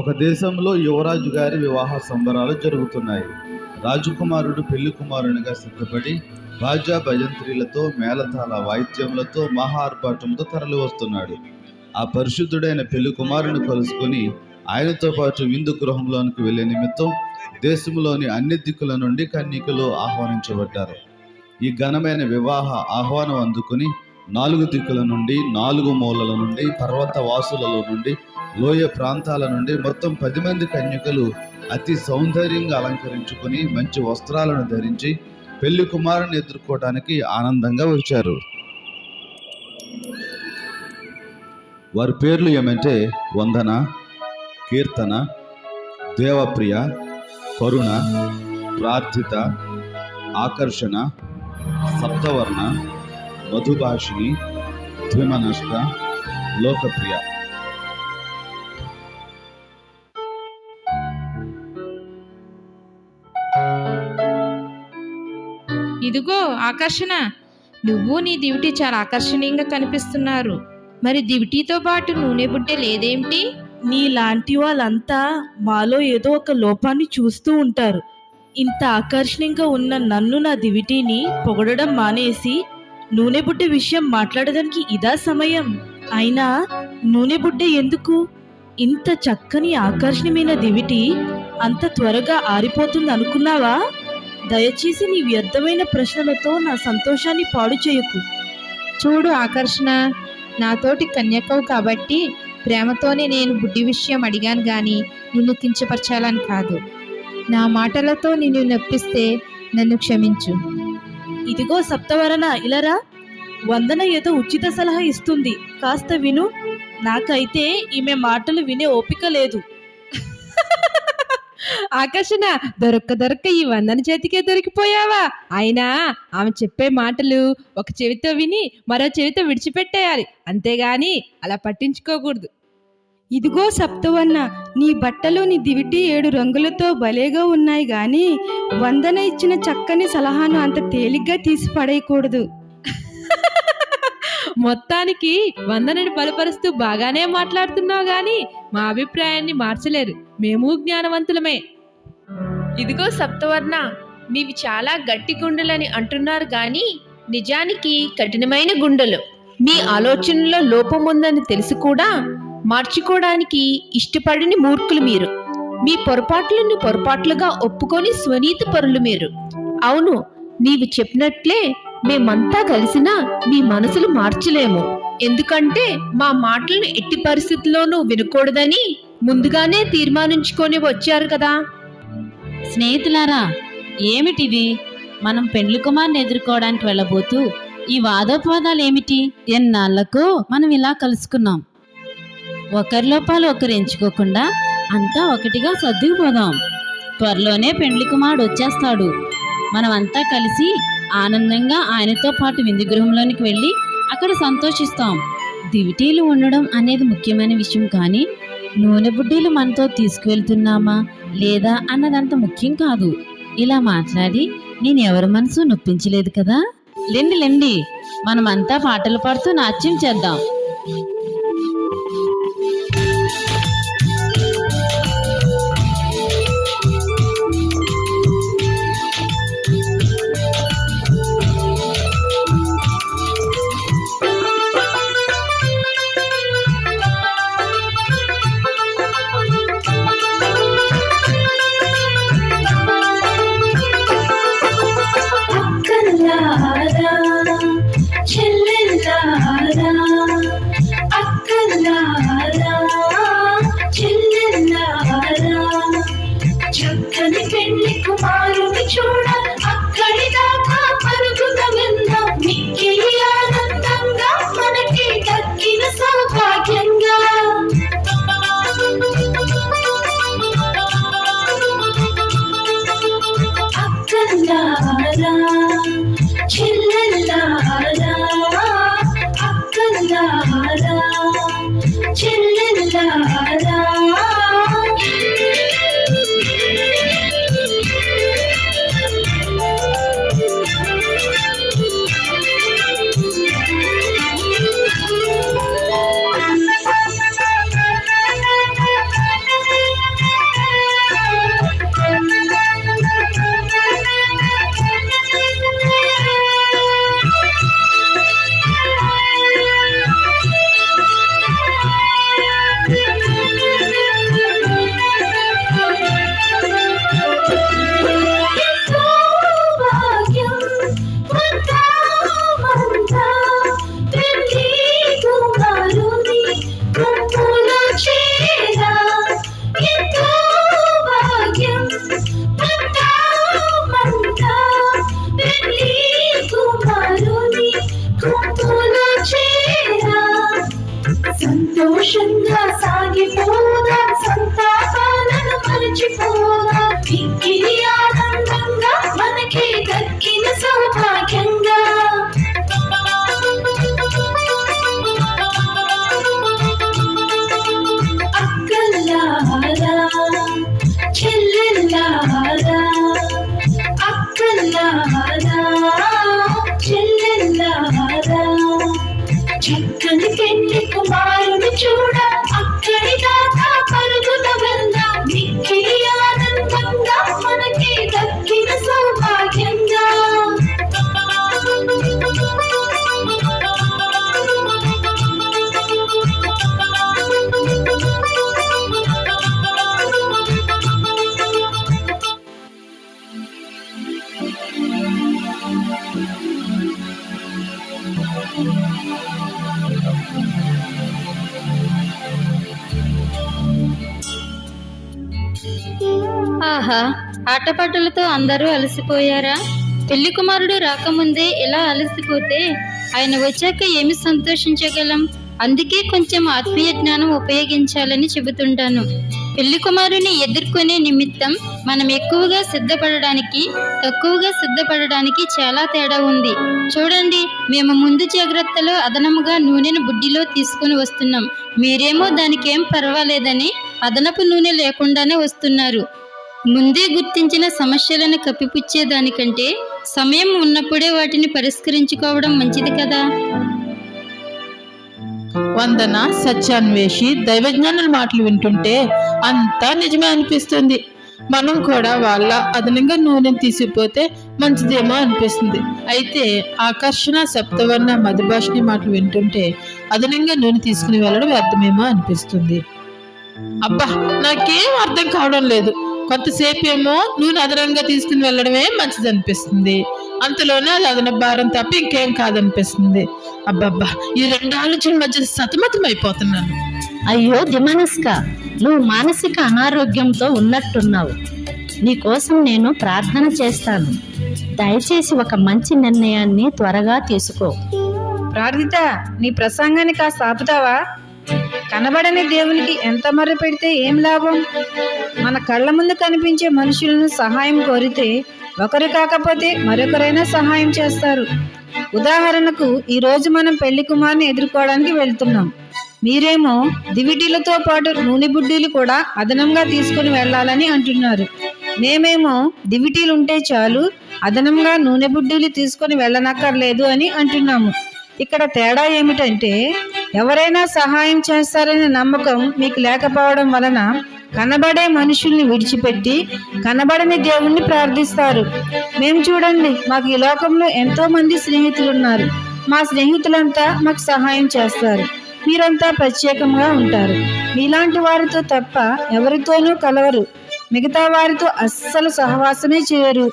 ఒక దేశంలో యువరాజు గారి వివాహ సంబరాలు జరుగుతున్నాయి. రాజకుమారుడు పెళ్ళి కుమారునిగా సిద్ధపడి బాజా భజంత్రీలతో మేళతాళ వాయిద్యములతో మహా ఆర్భాటంతో తరలి వస్తున్నాడు. ఆ పరిశుద్ధుడైన పెళ్ళి కుమారుని కలుసుకొని ఆయనతో పాటు విందు గృహంలోనికి వెళ్ళే నిమిత్తం దేశంలోని అన్ని దిక్కుల నుండి కన్యకలు ఆహ్వానించబడ్డారు. ఈ ఘనమైన వివాహ ఆహ్వానం అందుకుని నాలుగు దిక్కుల నుండి నాలుగు మూలల నుండి పర్వత వాసులలో నుండి లోయ ప్రాంతాల నుండి మొత్తం పది మంది కన్యకలు అతి సౌందర్యంగా అలంకరించుకుని మంచి వస్త్రాలను ధరించి పెళ్ళి కుమారుని ఎదుర్కోవడానికి ఆనందంగా వచ్చారు. వారి పేర్లు ఏమంటే వందన కీర్తన దేవప్రియ కరుణ ప్రార్థిత ఆకర్షణ సప్తవర్ణ మధుభాషిణి ద్విమనష్ట లోకప్రియ. ఇదిగో ఆకర్షణ. నువ్వు నీ దివిటి చాలా ఆకర్షణీయంగా కనిపిస్తున్నారు. మరి దివిటీతో పాటు నూనె బుడ్డ లేదేమిటి? నీలాంటి వాళ్ళంతా మాలో ఏదో ఒక లోపాన్ని చూస్తూ ఉంటారు. ఇంత ఆకర్షణీయంగా ఉన్న నన్ను నా దివిటీని పొగడడం మానేసి నూనె బుడ్డ విషయం మాట్లాడడానికి ఇదా సమయం? అయినా నూనె బుడ్డ ఎందుకు? ఇంత చక్కని ఆకర్షణీయమైన దివిటి అంత త్వరగా ఆరిపోతుంది అనుకున్నావా దయచేసి నీ వ్యర్థమైన ప్రశ్నలతో నా సంతోషాన్ని పాడు చేయకు. చూడు ఆకర్షణ నాతోటి కన్యకవు కాబట్టి ప్రేమతోనే నేను బుడ్డి విషయం అడిగాను గాని నిన్ను కించపరచాలని కాదు. నా మాటలతో నిన్ను నొప్పిస్తే నన్ను క్షమించు. ఇదిగో సప్తవరణ ఇలరా వందన ఏదో ఉచిత సలహా ఇస్తుంది. కాస్త విను. నాకైతే ఈమె మాటలు వినే ఓపిక లేదు. ఆకర్షణ దొరక్క దొరక్క ఈ వందన చేతికే దొరికిపోయావా? అయినా ఆమె చెప్పే మాటలు ఒక చెవితో విని మరో చెవితో విడిచిపెట్టేయాలి. అంతేగాని అలా పట్టించుకోకూడదు. ఇదిగో సప్తవన్న నీ బట్టలు నీ దివిటి ఏడు రంగులతో భలేగా ఉన్నాయి గాని వందన ఇచ్చిన చక్కని సలహాను అంత తేలిగ్గా తీసి పడేయకూడదు మొత్తానికి వందనని బలపరుస్తూ బాగానే మాట్లాడుతున్నావు గాని మా అభిప్రాయాన్ని మార్చలేరు. మేము జ్ఞానవంతులమే. ఇదిగో సప్తవర్ణ మీవి చాలా గట్టి గుండెలని అంటున్నారు గాని నిజానికి కఠినమైన గుండెలు. మీ ఆలోచనలో లోపం ఉందని తెలిసి కూడా మార్చుకోవడానికి ఇష్టపడని మూర్ఖులు మీరు. మీ పొరపాట్లను పొరపాట్లుగా ఒప్పుకొని స్వనీతి పరులు మీరు. అవును నీవు చెప్పినట్లే మేమంతా కలిసినా మీ మనసులు మార్చలేము. ఎందుకంటే మా మాటలను ఎట్టి పరిస్థితుల్లోనూ వినకూడదని ముందుగానే తీర్మానించుకొని వచ్చారు కదా. స్నేహితులారా ఏమిటివి? మనం పెండ్లి కుమార్ని ఎదుర్కోవడానికి వెళ్ళబోతూ ఈ వాదోపవాదాలు ఏమిటి? ఎన్నాళ్ళకు మనం ఇలా కలుసుకున్నాం? ఒకరి లోపాలు ఒకరు ఎంచుకోకుండా అంతా ఒకటిగా సర్దుకుపోదాం. త్వరలోనే పెండ్లి కుమారుడు వచ్చేస్తాడు. మనమంతా కలిసి ఆనందంగా ఆయనతో పాటు విందు గృహంలోనికి వెళ్ళి అక్కడ సంతోషిస్తాం. దివిటీలు ఉండడం అనేది ముఖ్యమైన విషయం కానీ నూనె బుడ్డీలు మనతో తీసుకువెళ్తున్నామా లేదా అన్నదంత ముఖ్యం కాదు. ఇలా మాట్లాడి నేను ఎవరి మనసు నొప్పించలేదు కదా? లెండి లెండి. మనమంతా పాటలు పాడుతూ నాట్యం చేద్దాం. సంతోషంగా సాగిపోదా? సంతాపాలను మరచిపోదా? ఇది ఆనందంగా మనకి దక్కిన సౌభాగ్యంగా. అక్కల్లారా చెల్లెల్లారా అక్కల్లారా. ఆటపాటలతో అందరూ అలసిపోయారా? పెళ్ళి కుమారుడు రాకముందే ఇలా అలసిపోతే ఆయన వచ్చాక ఏమి సంతోషించగలం? అందుకే కొంచెం ఆత్మీయ జ్ఞానం ఉపయోగించాలని చెబుతుంటాను. పెళ్ళి కుమారుని ఎదుర్కొనే నిమిత్తం మనం ఎక్కువగా సిద్ధపడడానికి తక్కువగా సిద్ధపడడానికి చాలా తేడా ఉంది. చూడండి మేము ముందు జాగ్రత్తలో అదనముగా నూనెను బుడ్డిలో తీసుకుని వస్తున్నాం. మీరేమో దానికేం పర్వాలేదని అదనపు నూనె లేకుండానే వస్తున్నారు. ముందే గుర్తించిన సమస్యలను కప్పిపుచ్చేదానికంటే సమయం ఉన్నప్పుడే వాటిని పరిష్కరించుకోవడం మంచిది కదా. వందన సత్యాన్వేషి దైవజ్ఞానుల మాటలు వింటుంటే అంతా నిజమే అనిపిస్తుంది. మనం కూడా వాళ్ళ అదనంగా నూనెను తీసిపోతే మంచిదేమో అనిపిస్తుంది. అయితే ఆకర్షణ సప్తవర్ణ మధుభాషిణి మాటలు వింటుంటే అదనంగా నూనె తీసుకుని వెళ్ళడం వ్యర్థమేమో అనిపిస్తుంది. అబ్బా నాకేం అర్థం కావడం లేదు. కొంతసేపు ఏమో నూనె అదనంగా తీసుకుని వెళ్ళడమే మంచిది అనిపిస్తుంది అంతలోనే అది అదనపు భారం తప్ప ఇంకేం కాదనిపిస్తుంది. అబ్బబ్బా ఈ రెండు ఆలోచనల మధ్య సతమతం అయిపోతున్నాను అయ్యో దిమనస్క నువ్వు మానసిక అనారోగ్యంతో ఉన్నట్టున్నావు. నీకోసం నేను ప్రార్థన చేస్తాను. దయచేసి ఒక మంచి నిర్ణయాన్ని త్వరగా తీసుకో. ప్రార్థిత నీ ప్రసంగాన్ని కాస్త ఆపుతావా? కనబడని దేవునికి ఎంత మర్ర పెడితే ఏం లాభం? మన కళ్ళ ముందు కనిపించే మనుషులను సహాయం కోరితే ఒకరు కాకపోతే మరొకరైనా సహాయం చేస్తారు. ఉదాహరణకు ఈరోజు మనం పెళ్ళి కుమార్ని ఎదుర్కోవడానికి వెళ్తున్నాం. మీరేమో దివిటీలతో పాటు నూనె బుడ్డీలు కూడా అదనంగా తీసుకుని వెళ్ళాలని అంటున్నారు. మేమేమో దివిటీలుంటే చాలు అదనంగా నూనె బుడ్డీలు తీసుకొని వెళ్ళనక్కర్లేదు అని అంటున్నాము. ఇక్కడ తేడా ఏమిటంటే ఎవరైనా సహాయం చేస్తారనే నమ్మకం మీకు లేకపోవడం వలన కనబడే మనుషుల్ని విడిచిపెట్టి కనబడని దేవుణ్ణి ప్రార్థిస్తారు. మేము చూడండి మాకు ఈ లోకంలో ఎంతో మంది స్నేహితులు ఉన్నారు. మా స్నేహితులంతా మాకు సహాయం చేస్తారు. మీరంతా ప్రత్యేకంగా ఉంటారు. మీలాంటి వారితో తప్ప ఎవరితోనూ కలవరు. మిగతా వారితో అస్సలు సహవాసమే చేయరు.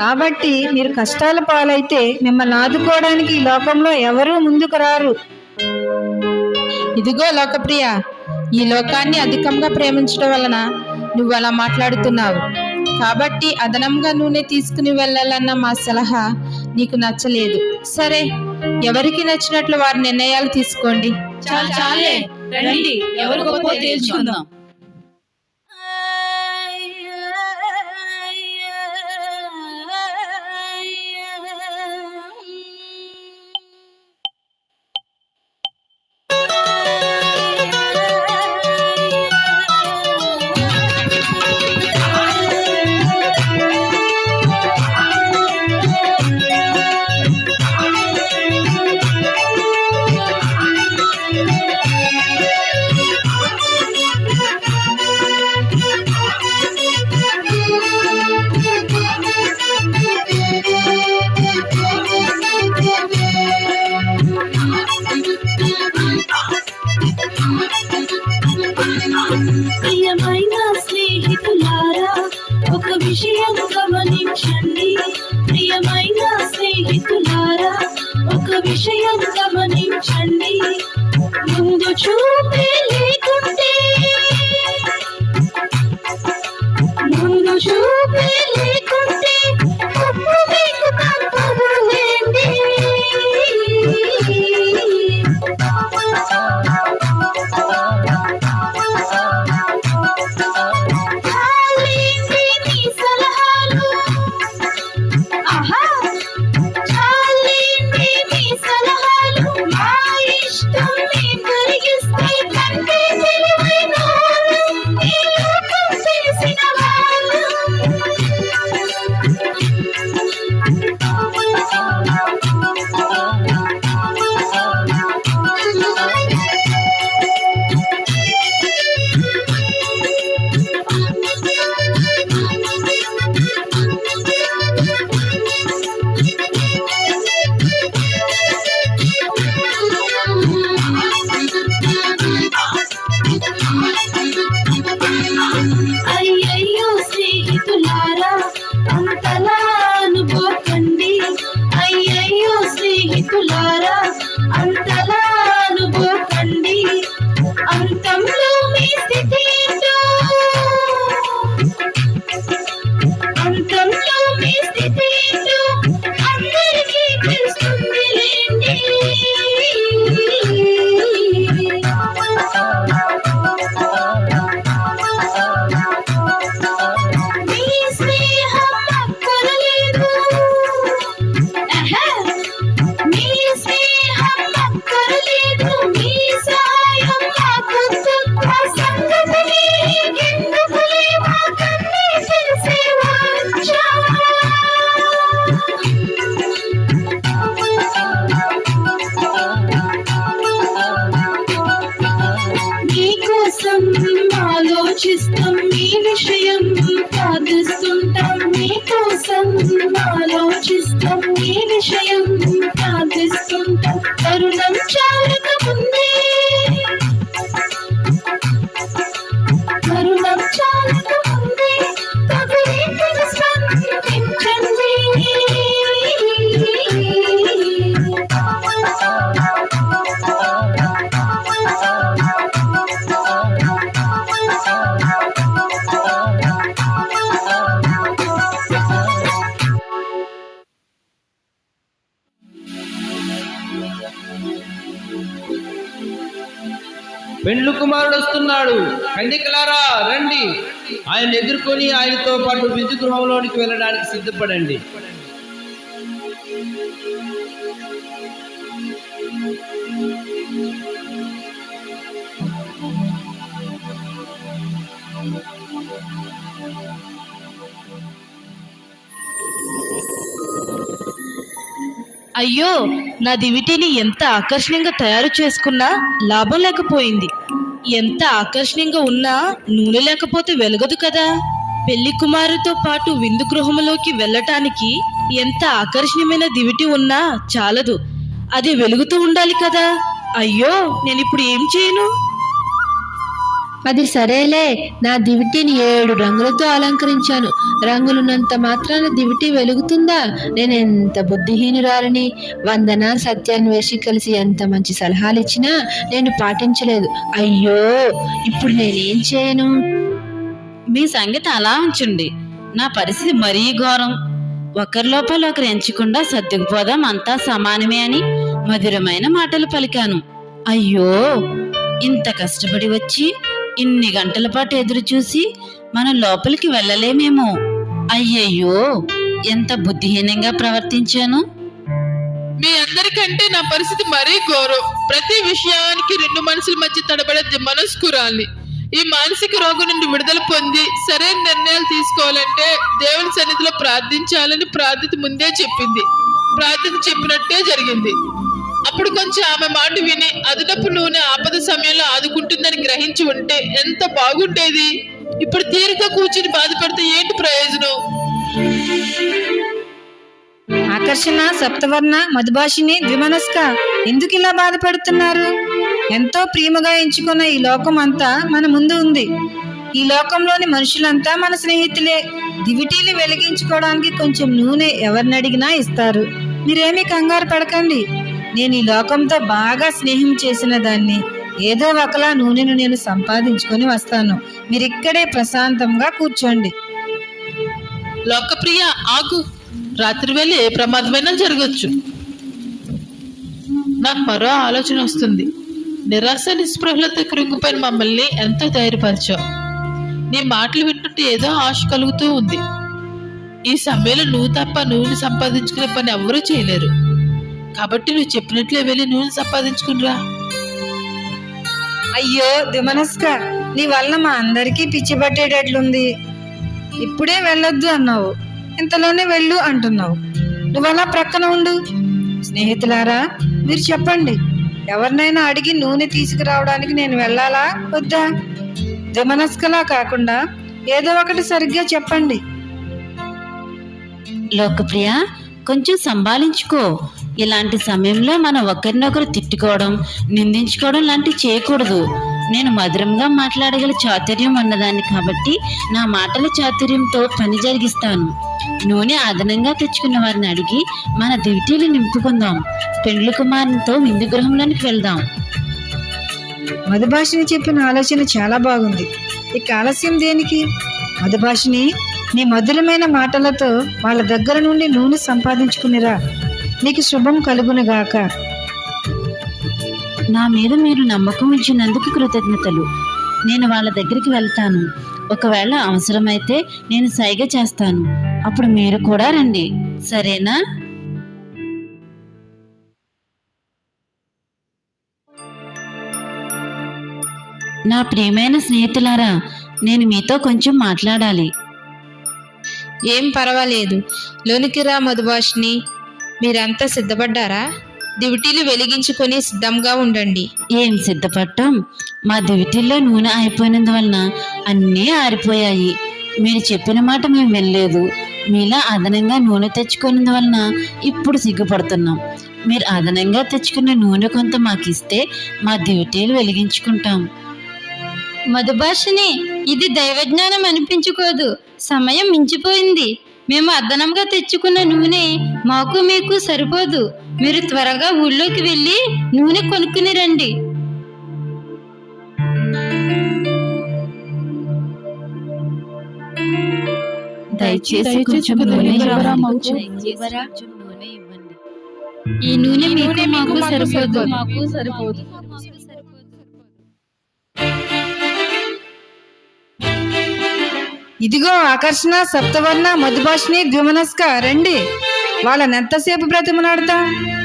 కాబట్టి మీరు కష్టాల పాలైతే మిమ్మల్ని ఆదుకోవడానికి ఈ లోకంలో ఎవరూ ముందుకు రారు. ఇదిగో లోకప్రియ ఈ లోకాన్ని అధికంగా ప్రేమించడం వలన నువ్వు అలా మాట్లాడుతున్నావు. కాబట్టి అదనంగా నూనె తీసుకుని వెళ్ళాలన్న మా సలహా నీకు నచ్చలేదు. సరే ఎవరికి నచ్చినట్లు వారి నిర్ణయాలు తీసుకోండి. చాలు చాలే రండి ఎవరు గొప్ప తేల్చుకుందాం పెండ్లు కుమారుడు వస్తున్నాడు. కన్యకలారా రండి. ఆయన ఎదుర్కొని ఆయనతో పాటు విద్యుత్ గృహంలోనికి వెళ్ళడానికి సిద్ధపడండి. అయ్యో నా దివిటీని ఎంత ఆకర్షణీయంగా తయారు చేసుకున్నా లాభం లేకపోయింది. ఎంత ఆకర్షణీయంగా ఉన్నా నూనె లేకపోతే వెలగదు కదా. పెళ్ళి కుమారుతో పాటు విందు గృహంలోకి వెళ్ళటానికి ఎంత ఆకర్షణీయమైన దివిటి ఉన్నా చాలదు. అది వెలుగుతూ ఉండాలి కదా. అయ్యో నేను ఇప్పుడు ఏం చేయను? అది సరేలే. నా దివిటీని ఏడు రంగులతో అలంకరించాను. రంగులున్నంత మాత్రాన దివిటి వెలుగుతుందా? నేను ఎంత బుద్ధిహీనురాలని? వందన సత్యాన్వేషి కలిసి ఎంత మంచి సలహాలు ఇచ్చినా నేను పాటించలేదు. అయ్యో! ఇప్పుడు నేనేం చేయను? మీ సంగతి అలా ఉంచండి. నా పరిస్థితి మరీ ఘోరం. ఒకరి లోపల ఒకరు ఎంచకుండా సర్దుకుపోదాం అంతా సమానమే అని మధురమైన మాటలు పలికాను. అయ్యో! ఇంత కష్టపడి వచ్చి ఇన్ని గంటల పాటు ఎదురు చూసి మనం లోపలికి వెళ్ళలేమేమో. అయ్యయ్యో ఎంత బుద్ధిహీనంగా ప్రవర్తించాను. మీ అందరికంటే నా పరిస్థితి మరీ ఘోరం. ప్రతి విషయానికి రెండు మనుషుల మధ్య తడబడే మనస్కురాలి ఈ మానసిక రోగం నుండి విడుదల పొంది సరైన నిర్ణయాలు తీసుకోవాలంటే దేవుని సన్నిధిలో ప్రార్థించాలని ప్రార్థిత ముందే చెప్పింది. ప్రార్థన చెప్పినట్టే జరిగింది. అప్పుడు కొంచెం ఆమె మాట విని అదనపు నూనె ఆపద సమయంలో ఆదుకుంటుందని గ్రహించి ఉంటే ఎంత బాగుండేది? ఇప్పుడు తీరిక కూర్చుని బాధపడితే ఏంటి ప్రయోజనం? ఆకర్షణ సప్తవర్ణ మధుభాషిని ద్విమనస్క ఎందుకు ఇలా బాధపడుతున్నారు? ఎంతో ప్రేమగా ఎంచుకున్న ఈ లోకం అంతా మన ముందు ఉంది. ఈ లోకంలోని మనుషులంతా మన స్నేహితులే. దివిటీలు వెలిగించుకోవడానికి కొంచెం నూనె ఎవరిని అడిగినా ఇస్తారు. మీరేమీ కంగారు పడకండి. నేను ఈ లోకంతో బాగా స్నేహం చేసిన దాన్ని ఏదో ఒకలా నూనెను నేను సంపాదించుకొని వస్తాను. మీరు ఇక్కడే ప్రశాంతంగా కూర్చోండి. లోకప్రియ ఆగు. రాత్రి వేళ ఏ ప్రమాదమైనా జరగచ్చు. నాకు మరో ఆలోచన వస్తుంది. నిరాశ నిస్పృహలతో కృంగిపోయిన మమ్మల్ని ఎంతో ధైర్యపరిచావు నీ మాటలు వింటుంటే ఏదో ఆశ కలుగుతూ ఉంది. ఈ సమయంలో నువ్వు తప్ప నూనె సంపాదించుకునే పని ఎవరూ చేయలేరు. కాబట్టి నువ్వు చెప్పినట్లే వెళ్ళి నూనె సంపాదించుకునిరా అయ్యో దిమనస్క నీ వల్ల మా అందరికీ పిచ్చి పట్టేటట్లుంది. ఇప్పుడే వెళ్ళొద్దు అన్నావు. ఇంతలోనే వెళ్ళు అంటున్నావు. నువ్వు అలా ప్రక్కన ఉండు. స్నేహితులారా మీరు చెప్పండి. ఎవరినైనా అడిగి నూనె తీసుకురావడానికి నేను వెళ్ళాలా? వద్దా? దిమనస్కలా కాకుండా ఏదో ఒకటి సరిగ్గా చెప్పండి. లోకప్రియ కొంచెం సంభాలించుకో. ఇలాంటి సమయంలో మనం ఒకరినొకరు తిట్టుకోవడం నిందించుకోవడం లాంటివి చేయకూడదు. నేను మధురంగా మాట్లాడగల చాతుర్యం ఉన్నదాన్ని కాబట్టి నా మాటల చాతుర్యంతో పని జరిగిస్తాను. నూనె అదనంగా తెచ్చుకున్న వారిని అడిగి మన దివిటీలు నింపుకుందాం. పెండ్లి కుమారునితో విందు గృహంలోనికి వెళ్దాం. మధుభాషిని చెప్పిన ఆలోచన చాలా బాగుంది. ఇక ఆలస్యం దేనికి? మధుభాషిని నీ మధురమైన మాటలతో వాళ్ళ దగ్గర నుండి నూనె సంపాదించుకునిరా. నీకు శుభం కలుగునుగాక నా మీద మీరు నమ్మకం ఉంచినందుకు కృతజ్ఞతలు. నేను వాళ్ళ దగ్గరికి వెళ్తాను. ఒకవేళ అవసరమైతే నేను సైగ చేస్తాను. అప్పుడు మీరు కూడా రండి. సరేనా? నా ప్రియమైన స్నేహితులారా నేను మీతో కొంచెం మాట్లాడాలి. ఏం పర్వాలేదు. లోనికి రా మధుభాషిని మీరంతా సిద్ధపడ్డారా? దివిటీలు వెలిగించుకొని సిద్ధంగా ఉండండి. ఏం సిద్ధపడటం మా దివిటిల్లో నూనె అయిపోయినందువలన అన్నీ ఆరిపోయాయి. మీరు చెప్పిన మాట మేము వెళ్ళలేదు మీలా అదనంగా నూనె తెచ్చుకున్నందు వలన ఇప్పుడు సిగ్గుపడుతున్నాం. మీరు అదనంగా తెచ్చుకున్న నూనె కొంత మాకు ఇస్తే మా డ్యూటీలు వెలిగించుకుంటాం. మధుభాషిని ఇది దైవజ్ఞానం అనిపించుకోదు. సమయం మించిపోయింది. మేము అదనంగా తెచ్చుకున్న నూనె మాకు మీకు సరిపోదు. మీరు త్వరగా ఊళ్ళోకి వెళ్ళి నూనె కొనుక్కుని రండి. దయచేసి కొంచెం నూనె ఈ నూనె మీకు మాకు సరిపోదు. మాకు సరిపోదు. ఇదిగో ఆకర్షణ సప్తవర్ణ మధుభాషిణి ద్విమనస్క రండి. వాళ్ళని ఎంతసేపు బ్రతిమలాడతాం?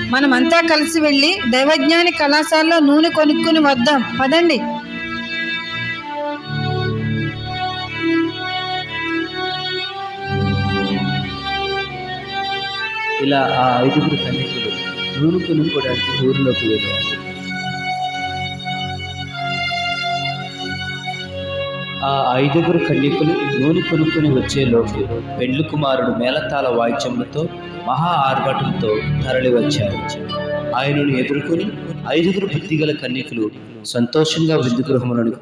మనమంతా కలిసి వెళ్ళి దైవజ్ఞాని కళాశాలలో నూనె కొనుక్కుని వద్దాం. పదండి. ఇలా ఆ ఐదుగురు కన్యకులు నూనె కొనుక్కోవడానికి ఊరిలోకి వెళ్ళారు. ఆ ఐదుగురు కన్యకులు నూనె కొనుక్కుని వచ్చేలోపు పెండ్లు కుమారుడు మేళతాళ వాయిద్యములతో మహా ఆర్భటంతో తరలివచ్చారు ఆయనను ఎదుర్కొని ఐదుగురు బుద్ధిగల కన్యకులు సంతోషంగా విందు గృహములోనికి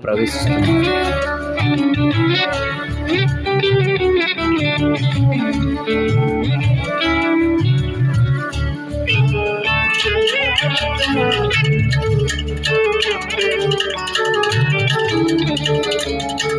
you.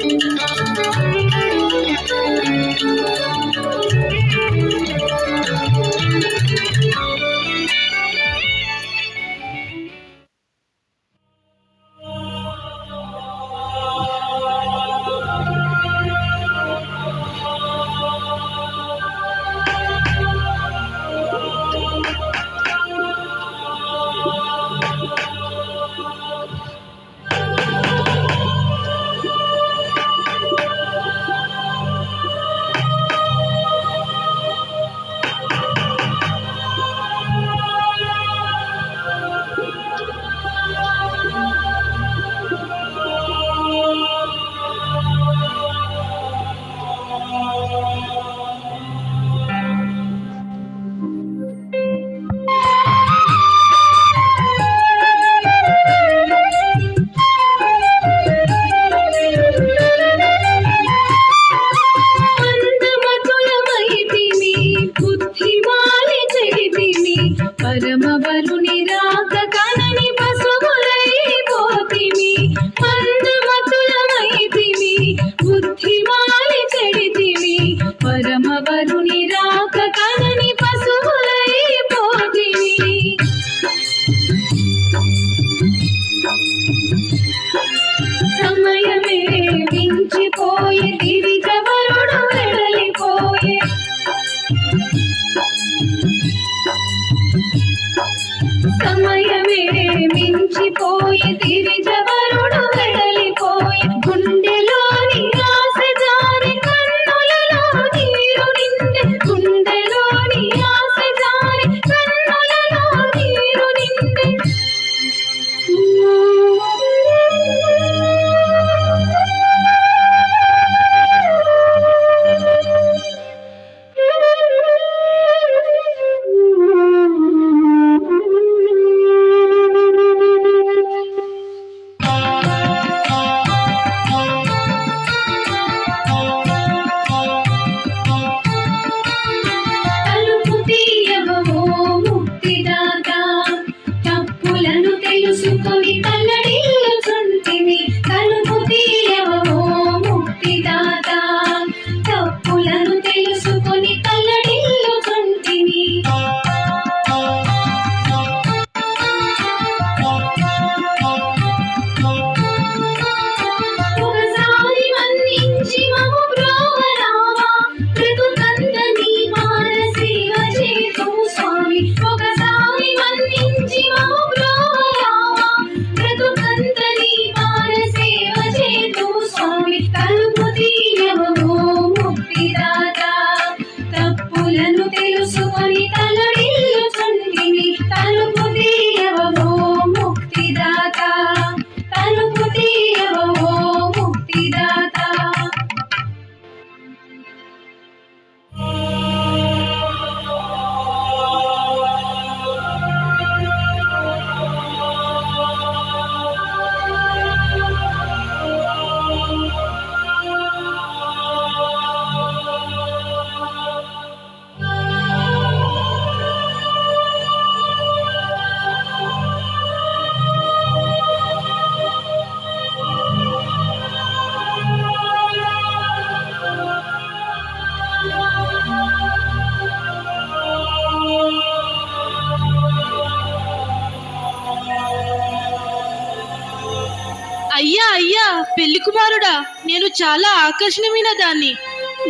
అయ్యా అయ్యా పెళ్ళి కుమారుడా నేను చాలా ఆకర్షణమైన దాన్ని.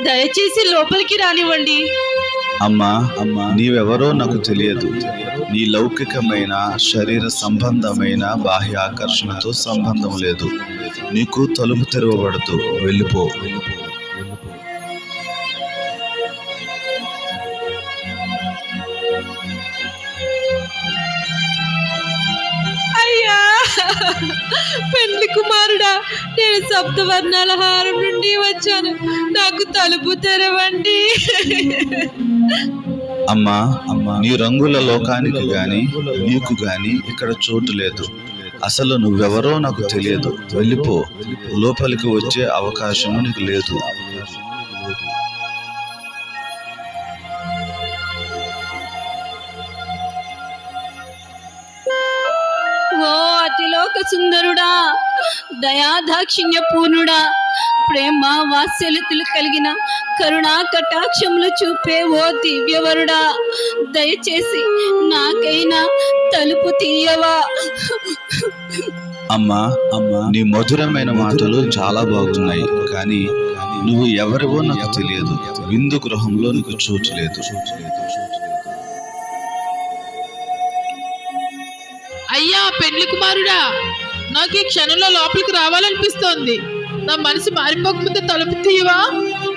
దయచేసి లోపలికి రానివ్వండి. అమ్మా అమ్మా నీవెవరో నాకు తెలియదు. నీ లౌకికమైన శరీర సంబంధమైన బాహ్య ఆకర్షణతో సంబంధం లేదు. నీకు తలుపు తెరవబడదు. వెళ్ళిపో. పెళ్ళి కుమారుడా నేను సప్తవర్ణాల హారం నుండి వచ్చాను. నాకు తలుపు తెరవండి. అమ్మా అమ్మా నీ రంగుల లోకానికి గాని నీకు గాని ఇక్కడ చోటు లేదు. అసలు నువ్వెవరో నాకు తెలియదు. వెళ్ళిపో. లోపలికి వచ్చే అవకాశం నీకు లేదు. దయాదాక్షిణ్య పూర్ణుడా ప్రేమ వాత్సల్యతలు కలిగిన కరుణా కటాక్షములు చూపే ఓ దివ్యవరుడా దయచేసి నాకైనా తలుపు తీయవా? అమ్మా అమ్మా నీ మధురమైన మాటలు చాలా బాగున్నాయి కానీ నువ్వు ఎవరివో నాకు తెలియదు. విందు గృహంలో నీకు చోటు లేదు. అయ్యా పెళ్ళి కుమారుడా! నాకు ఈ క్షణంలో లోపలికి రావాలనిపిస్తోంది. నా మనసు మారిపోకముందే తలుపు తీయవా?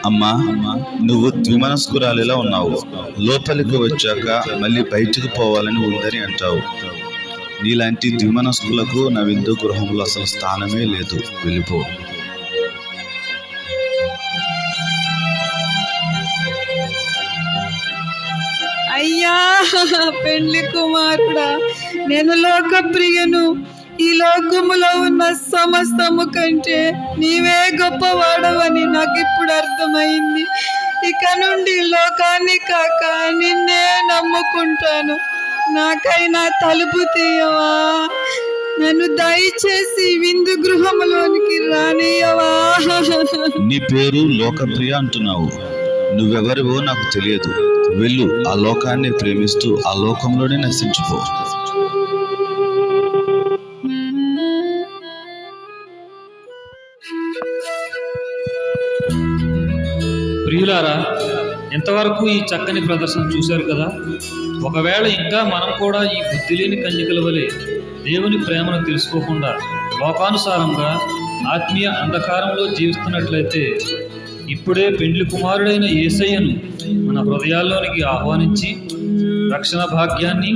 అమ్మా నువ్వు ద్విమనస్కురాలిలా ఉన్నావు. లోపలికి వచ్చాక మళ్ళీ బయటికి పోవాలని ఉందని అంటావు. నీలాంటి ద్విమనస్కులకు నా విందు గృహంలో అసలు స్థానమే లేదు. వెళ్ళిపో. అయ్యా పెళ్ళి కుమారుడా నేను లోకప్రియను. ఈ లోకములో ఉన్న సమస్తము కంటే నీవే గొప్పవాడవని నాకు ఇప్పుడు అర్థమైంది. ఇక నుండి లోకాన్ని కాక నిన్నే నమ్ముకుంటాను. నాకైనా తలుపు తీయవా? నన్ను దయచేసి విందు గృహంలోనికి రానియవా నీ పేరు లోకప్రియ అంటున్నావు. నువ్వెవరివో నాకు తెలియదు. వెళ్ళు ఆ లోకాన్ని ప్రేమిస్తూ ఆ లోకంలోనే నశించుకో ప్రియులారా ఇంతవరకు ఈ చక్కని ప్రదర్శన చూశారు కదా? ఒకవేళ ఇంకా మనం కూడా ఈ బుద్ధి లేని కన్యకల వలె దేవుని ప్రేమను తెలుసుకోకుండా లోకానుసారంగా ఆత్మీయ అంధకారంలో జీవిస్తున్నట్లయితే ఇప్పుడే పెండ్లి కుమారుడైన యేసయ్యను మన హృదయాల్లోనికి ఆహ్వానించి రక్షణ భాగ్యాన్ని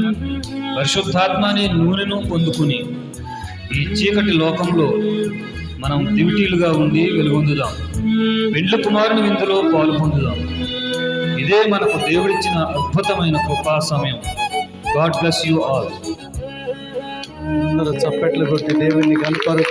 పరిశుద్ధాత్మ అనే నూనెను పొందుకుని ఈ చీకటి లోకంలో మనం దివిటీలుగా ఉండి వెలుగొందుదాం. పెండ్లి కుమారుని విందులో పాలు ఇదే మనకు దేవుడిచ్చిన అద్భుతమైన కృపా సమయం. God bless you all. చప్పట్లు కొట్టి దేవుని కనపరు